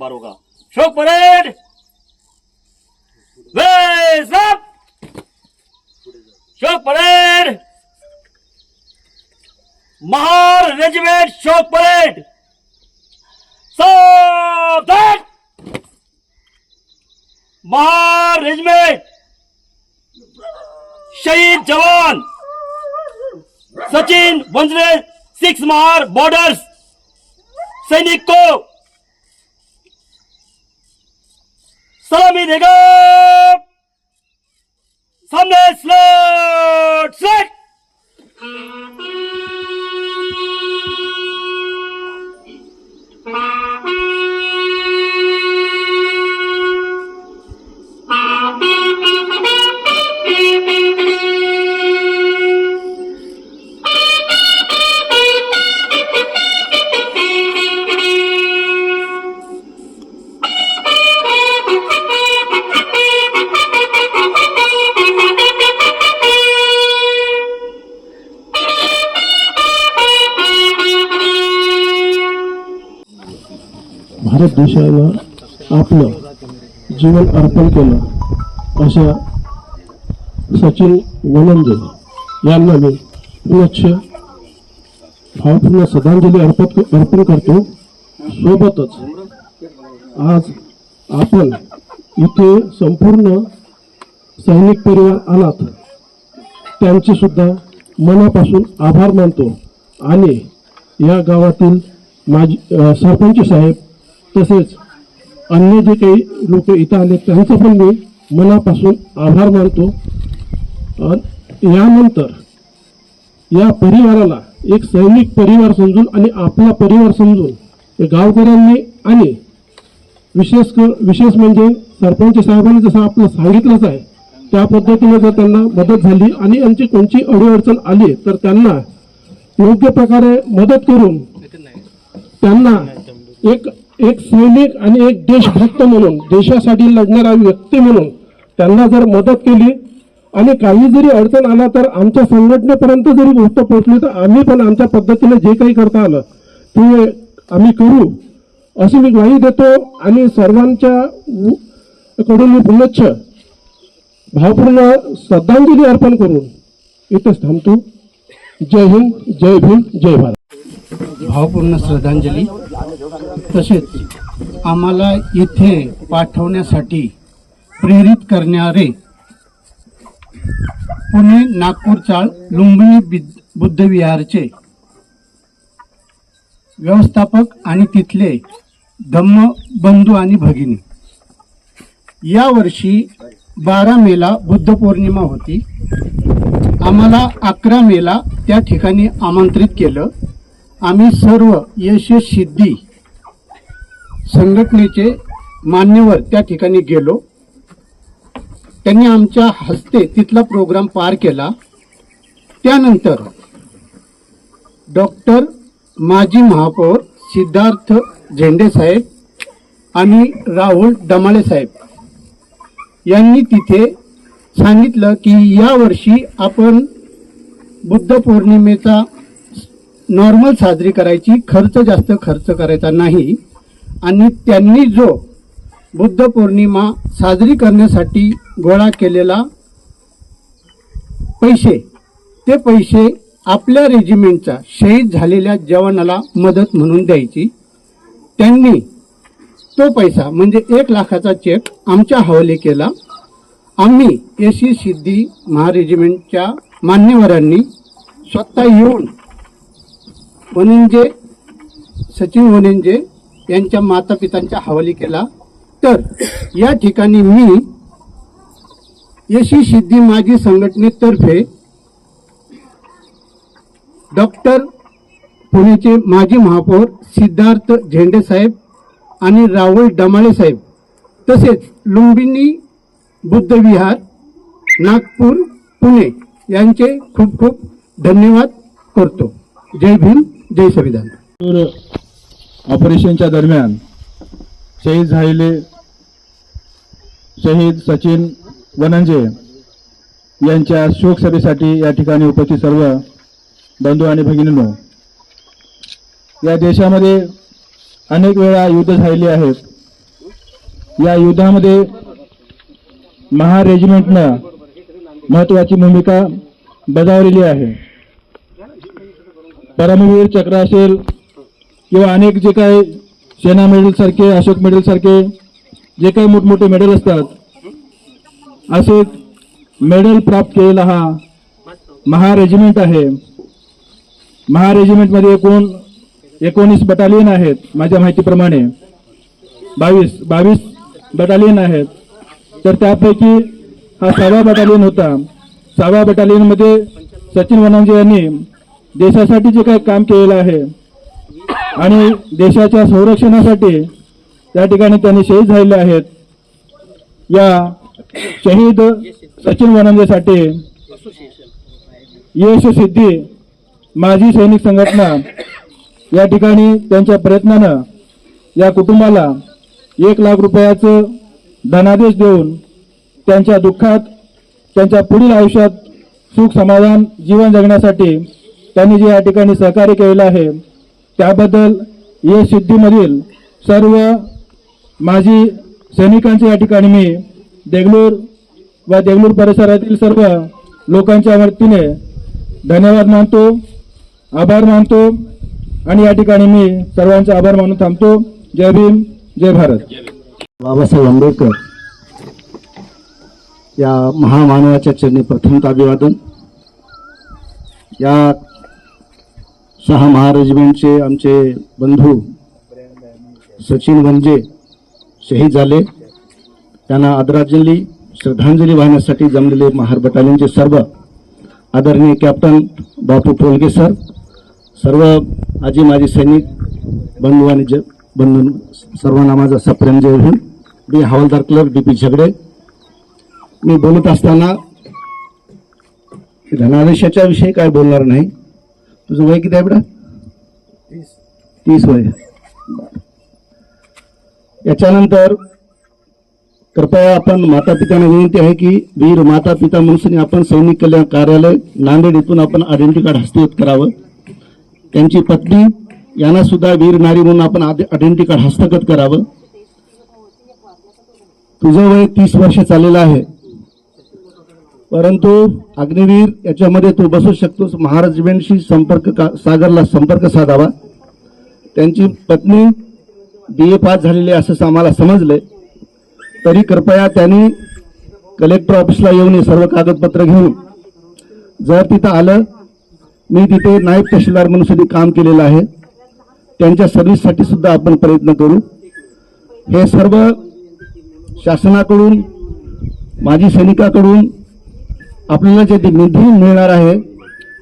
बार होगा। शोक परेड! शोक परेड महार रेजिमेंट शोक परेड सावधान महार रेजिमेंट शहीद जवान सचिन वंजरे सिक्स महार बॉर्डर्स सैनिक को 사람이 내가 삼례 슬롯 슬롯 Thank you. भारत देशाला आपलं जीवन अर्पण केलं अशा सचिन वनंदे यांना मी पुनच्छ भावपूर्ण श्रद्धांजली अर्पण अर्पण करतो. सोबतच आज आपण इथे संपूर्ण सैनिक परिवार आलात. त्यांचे सुद्धा मनापासून आभार मानतो. आणि या गावातील माझी सरपंच साहेब तसेच अन्य जे काही लोक इथं आले त्यांचं पण मी मनापासून आभार मानतो. यानंतर या परिवाराला एक सैनिक परिवार समजून आणि आपला परिवार समजून गावकऱ्यांनी आणि विशेष कर विशेष म्हणजे सरपंच साहेबांनी जसं आपलं सांगितलंच आहे त्या पद्धतीने जर त्यांना मदत झाली आणि यांची कोणची अडीअडचण आली तर त्यांना योग्य प्रकारे मदत करून त्यांना एक एक सैनिक आणि एक देशभक्त म्हणून देशासाठी लढणारा व्यक्ती म्हणून त्यांना जर मदत केली आणि काही जरी अडचण आला तर आमच्या संघटनेपर्यंत जरी गोष्ट पोहोचली तर आम्ही पण आमच्या पद्धतीने जे काही करता आलं ते आम्ही करू अशी मी ग्वाही देतो. आणि सर्वांच्या कडून मी पुनच्छ भावपूर्ण श्रद्धांजली अर्पण करून इथेच थांबतो. जय हिंद जय भीम जय भारत. भावपूर्ण श्रद्धांजली. तसेच आम्हाला इथे पाठवण्यासाठी प्रेरित करणारे पुणे नागपूर चाळ लुंबिनी बुद्धविहारचे व्यवस्थापक आणि तिथले धम्म बंधू आणि भगिनी. यावर्षी बारा मेला बुद्ध पौर्णिमा होती. आम्हाला अकरा मेला त्या ठिकाणी आमंत्रित केलं. आम्ही सर्व यशसिद्धी सिद्धी संघटनेचे मान्यवर त्या ठिकाणी गेलो. त्यांनी आमच्या हस्ते तिथला प्रोग्राम पार केला. त्यानंतर डॉक्टर माजी महापौर सिद्धार्थ झेंडे साहेब आणि राहुल डमाळे साहेब यांनी तिथे सांगितलं की यावर्षी आपण बुद्ध पौर्णिमेचा नॉर्मल साजरी करायची खर्च जास्त खर्च करायचा नाही. आणि त्यांनी जो बुद्ध पौर्णिमा साजरी करण्यासाठी गोळा केलेला पैसे ते पैसे आपल्या रेजिमेंटचा शहीद झालेल्या जवानाला मदत म्हणून द्यायची. त्यांनी तो पैसा म्हणजे एक लाखाचा चेक आमच्या हवाले केला. आम्ही एसी सिद्धी महारेजिमेंटच्या मान्यवरांनी स्वतः येऊन वनिंजे सचिन वनिंजे यांच्या मातापितांच्या हवाली केला. तर या ठिकाणी मी यशी सिद्धी माजी संघटनेतर्फे डॉक्टर पुण्याचे माजी महापौर सिद्धार्थ झेंडे साहेब आणि राहुल डमाळे साहेब तसेच लुंबिनी बुद्धविहार नागपूर पुणे यांचे खूप खूप धन्यवाद करतो. जय भीम जय संविधान. तर ऑपरेशनच्या दरम्यान शहीद झालेले शहीद सचिन वनंजे यांच्या शोकसभेसाठी या ठिकाणी उपस्थित सर्व बंधू आणि भगिनींनो या देशामध्ये अनेक वेळा युद्ध झालेली आहेत. या युद्धामध्ये महा रेजिमेंटनं महत्त्वाची भूमिका बजावलेली आहे. परमवीर चक्र असेल किंवा अनेक जे काही सेना मेडल सारखे अशोक मेडल सारखे जे काही मोठमोठे मेडल असतात असे मेडल प्राप्त केलेला हा महा रेजिमेंट आहे. महा रेजिमेंटमध्ये एकूण एकोणीस बटालियन आहेत माझ्या माहितीप्रमाणे. बावीस बावीस बटालियन आहेत. तर त्यापैकी हा सहावा बटालियन होता. सहाव्या बटालियनमध्ये सचिन वनांजे यांनी देशासाठी जे काही काम केलेलं आहे आणि देशाच्या संरक्षणासाठी त्या ठिकाणी त्यांनी शहीद झालेले आहेत. या शहीद सचिन वनांजेसाठी यश सिद्धी माजी सैनिक संघटना या ठिकाणी त्यांच्या प्रयत्नानं या कुटुंबाला एक लाख रुपयाचं धनादेश देऊन त्यांच्या दुःखात त्यांच्या पुढील आयुष्यात सुख समाधान जीवन जगण्यासाठी त्यांनी जे या ठिकाणी सहकार्य केलेलं आहे त्याबद्दल ये सिद्धीमधील सर्व माजी सैनिकांचे या ठिकाणी मी देगलूर व देगलूर परिसरातील सर्व लोकांच्या वतीने धन्यवाद मानतो आभार मानतो आणि या ठिकाणी मी सर्वांचा आभार मानून थांबतो. जय भीम जय भारत. बाबासाहेब आंबेडकर या महामानवाच्या चरणी प्रथमतः अभिवादन या सहा महारेजिमेंटचे आमचे बंधू सचिन वंजे शहीद झाले. त्यांना आदरांजली श्रद्धांजली वाहण्यासाठी जमलेले महार बटालियनचे सर्व आदरणीय कॅप्टन बापू टोलगे सर सर्व आजी माजी सैनिक बंधू आणि ज बंधू सर्वांना माझा सप्रेम जय हिंद मी हवालदार क्लर्क डी पी झगडे. मी बोलत असताना धनादेशाच्या विषयी काय बोलणार नाही. तुझं वय किती आहे बेटा? तीस. वय. याच्यानंतर कृपया आपण माता पित्यांना विनंती आहे की वीर माता पिता म्हणून आपण सैनिक कल्याण कार्यालय नांदेड इथून आपण आयडेंटी कार्ड हस्तगत करावं. त्यांची पत्नी यांना सुद्धा वीर नारी म्हणून आपण आयडेंटी कार्ड हस्तगत करावं. तुझं वय तीस वर्ष चाललेलं आहे. परंतु अग्निवीर याच्यामध्ये तू बसू शकतोस. महाराजबेनशी संपर्क का- सागरला संपर्क साधावा. त्यांची पत्नी बी ए पास झालेली असं आम्हाला समजले. तरी कृपया त्यांनी कलेक्टर ऑफिसला येऊन हे सर्व कागदपत्र घेऊन. जर तिथं आलं मी तिथे नायब तहसीलदार म्हणून सुद्धा काम केलेलं आहे. त्यांच्या सर्व्हिससाठी सुद्धा आपण प्रयत्न करू. हे सर्व शासनाकडून माजी सैनिकाकडून आपल्याला जे ते निधी मिळणार आहे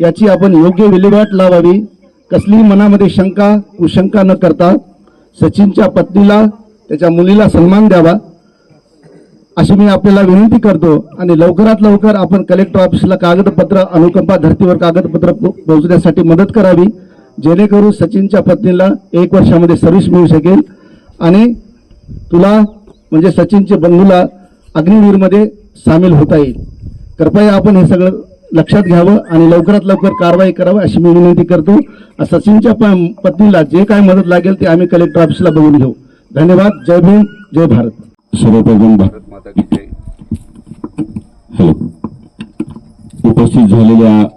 याची आपण योग्य विल्हेवाट लावावी. कसलीही मनामध्ये शंका कुशंका न करता सचिनच्या पत्नीला त्याच्या मुलीला सन्मान द्यावा. अशी मी आपल्याला विनंती करतो आणि लवकरात लवकर आपण कलेक्टर ऑफिसला कागदपत्र अनुकंपा धर्तीवर कागदपत्र पो- पोहोचण्यासाठी मदत करावी. जेणेकरून सचिनच्या पत्नीला एक वर्षामध्ये सर्व्हिस मिळू शकेल. आणि तुला म्हणजे सचिनच्या बंधूला अग्निवीरमध्ये सामील होता येईल. कृपया आपण हे सगळं लक्षात घ्यावं आणि लवकरात लवकर कारवाई करावी अशी मी विनंती करतो. सचिनच्या प- पत्नीला जे काय मदत लागेल ते आम्ही कलेक्टर ऑफिसला बघून घेऊ. धन्यवाद. जय भीम. जय भारत. सर्वप्रथम भा- माता की जय. हॅलो. उपस्थित झालेल्या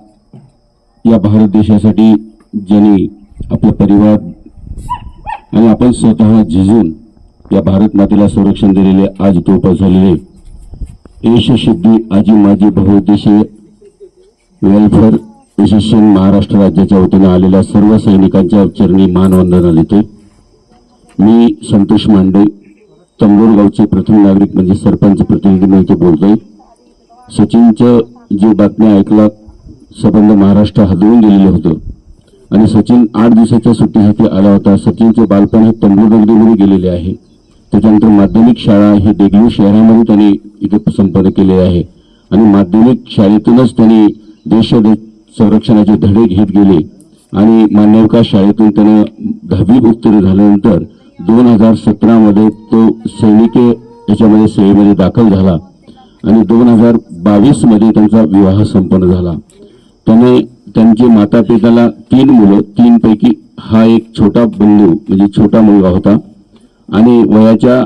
या भारत देशासाठी ज्यांनी आपला परिवार आणि आपण स्वतः झिजून या भारत मातेला संरक्षण दिलेले आज उपस्थित झालेले यशसिद्धी आजी माजी बहुउद्देशीय वेलफेअर असोसिएशन महाराष्ट्र राज्याच्या वतीनं आलेल्या सर्व सैनिकांच्या चरणी मानवंदना देते मी संतोष मांडे तंबोर गावचे प्रथम नागरिक म्हणजे सरपंच प्रतिनिधी म्हणून इथे बोलतोय. सचिनचं जे बातम्या ऐकला संबंध महाराष्ट्र हदवून गेलेलं होतं. आणि सचिन आठ दिवसाच्या सुट्टीसाठी आला होता. सचिनचे बालपण हे तंबूरमध्ये गेलेले आहे. त्याच्यानंतर माध्यमिक शाळा ही देगलूर शहरामध्ये त्यांनी इथे संपन्न केले आहे. आणि माध्यमिक शाळेतूनच त्यांनी देश संरक्षणाचे धडे घेत गेले. आणि मान्यवकाश शाळेतून त्यानं दहावी उत्तीर्ण झाल्यानंतर दोन हजार सतरामध्ये तो सैनिकी याच्यामध्ये सेवेमध्ये दाखल झाला. आणि दोन हजार बावीसमध्ये त्यांचा विवाह संपन्न झाला. त्याने त्यांचे माता पित्याला तीन मुलं तीनपैकी हा एक छोटा बंधू म्हणजे छोटा मुलगा होता. आणि वयाच्या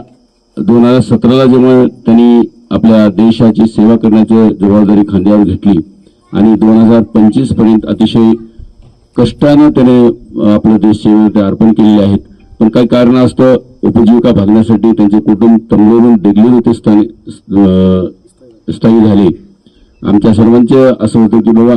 दोन हजार सतराला जेव्हा त्यांनी आपल्या देशाची सेवा करण्याची जबाबदारी खांद्यावर घेतली आणि दोन हजार पंचवीसपर्यंत अतिशय कष्टानं त्याने अ, आपलं देश ते अर्पण केलेले आहेत. पण काही कारण असतं उपजीविका भागण्यासाठी त्यांचे कुटुंब तंगडून डेगले होते स्थानि स्थायी झाले. आमच्या सर्वांचे असं होतं की बाबा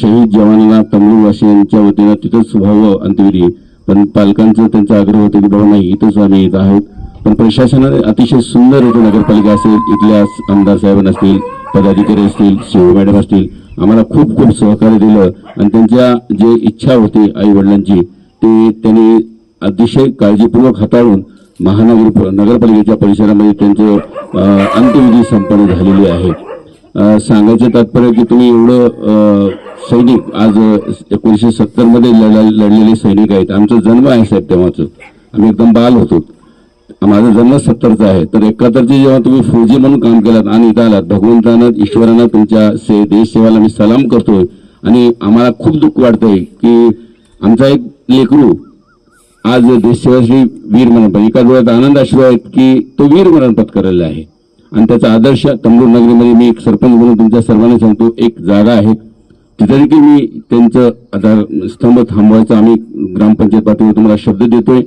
शहीद जवानाला तमिळवासियांच्या वतीनं तिथंच व्हावं अंत्यविधी पण पालकांचं त्यांचा आग्रह होता की बाबा नाही इथंच आम्ही येत आहोत. पण प्रशासनाने अतिशय सुंदर इथे नगरपालिका असेल इथल्या आमदार साहेब असतील पदाधिकारी असतील सीओ मॅडम असतील आम्हाला खूप खूप सहकार्य दिलं. आणि त्यांच्या जे इच्छा होती आई वडिलांची ते त्यांनी अतिशय काळजीपूर्वक हाताळून महानगर नगरपालिकेच्या परिसरामध्ये त्यांचं अंत्यविधी संपन्न झालेली आहे. सांगायचं तात्पर्य की तुम्ही एवढं सैनिक आज एकोणीसशे सत्तरमध्ये लढा- लढलेले सैनिक आहेत. आमचा जन्म आहे साहेब तेव्हाचं. आम्ही एकदम बाल होतो. माझा जन्म सत्तरचा आहे. तर एकाहत्तरचे जेव्हा तुम्ही फौजी म्हणून काम केलात आणि इथं आलात भगवंतांना ईश्वरांना तुमच्या से देश सेवाला मी सलाम करतोय. आणि आम्हाला खूप दुःख वाटतंय की आमचा एक लेकरू आज देशसेवाशी वीर म्हणून एका डोळ्यात आनंद अश्रू आहेत की तो वीर मरण पत्करलेला आहे. आणि त्याचा आदर्श तंबूर नगरीमध्ये मी एक सरपंच म्हणून तुमच्या सर्वांना सांगतो एक जागा आहे. तिथे देखील मी त्यांचं आता स्तंभ थांबवायचा आम्ही ग्रामपंचायत पातळीवर तुम्हाला शब्द देतोय.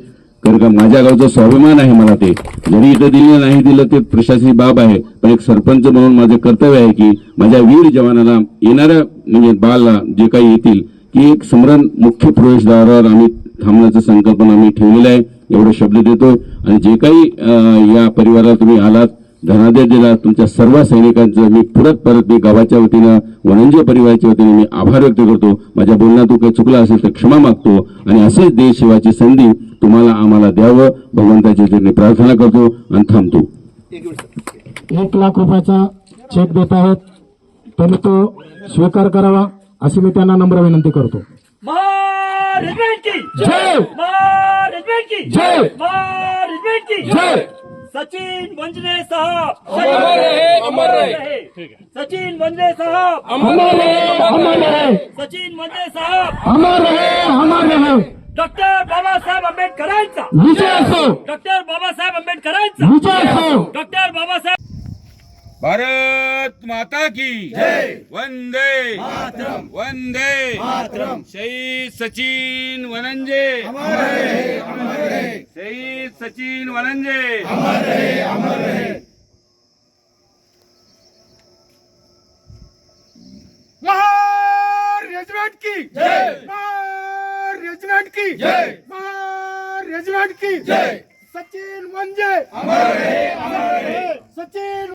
कारण का माझ्या गावचा स्वाभिमान आहे मला ते. जरी इथं दिलं नाही दिलं ते प्रशासकीय बाब आहे. पण एक सरपंच म्हणून माझं कर्तव्य आहे की माझ्या वीर जवानाला येणाऱ्या म्हणजे बाळाला जे काही येतील की एक स्मरण मुख्य प्रवेशद्वारावर आम्ही थांबण्याचं संकल्पना आम्ही ठेवलेलं आहे. एवढे शब्द देतो आणि जे काही या परिवाराला तुम्ही आलात धनादेश दिला तुमच्या सर्व सैनिकांचं मी परत परत मी गावाच्या वतीनं वनंजय परिवाराच्या वतीने मी आभार व्यक्त करतो. माझ्या बोलण्यातून काही चुकला असेल तर क्षमा मागतो. आणि असेच देशसेवाची संधी तुम्हाला आम्हाला द्यावं. भगवंताची चरणी प्रार्थना करतो आणि थांबतो. एक लाख रुपयाचा चेक देत आहेत. त्यांनी तो स्वीकार करावा अशी मी त्यांना नम्र विनंती करतो. महाराज की जय! महाराज की जय! महाराज की जय! सचिन वंजने साहब! अमर रहे अमर रहे। सचिन वंजने साहब! अमर रहे अमर रहे। सचिन वंजने साहब! अमर रहे अमर रहे। डॉक्टर बाबासाहेब आंबेडकरांचा. विजय असो डॉक्टर बाबासाहेब आंबेडकरांचा. विजय असो डॉक्टर बाबासाहेब भारत माता की जय। वंदे। मातरम। वंदे। मातरम। शहीद सचिन वनंजे। शहीद सचिन वनंजे। महार रेजिमेंट की। की जय। रेजिमेंट की जय। सचिन वंजे। सचिन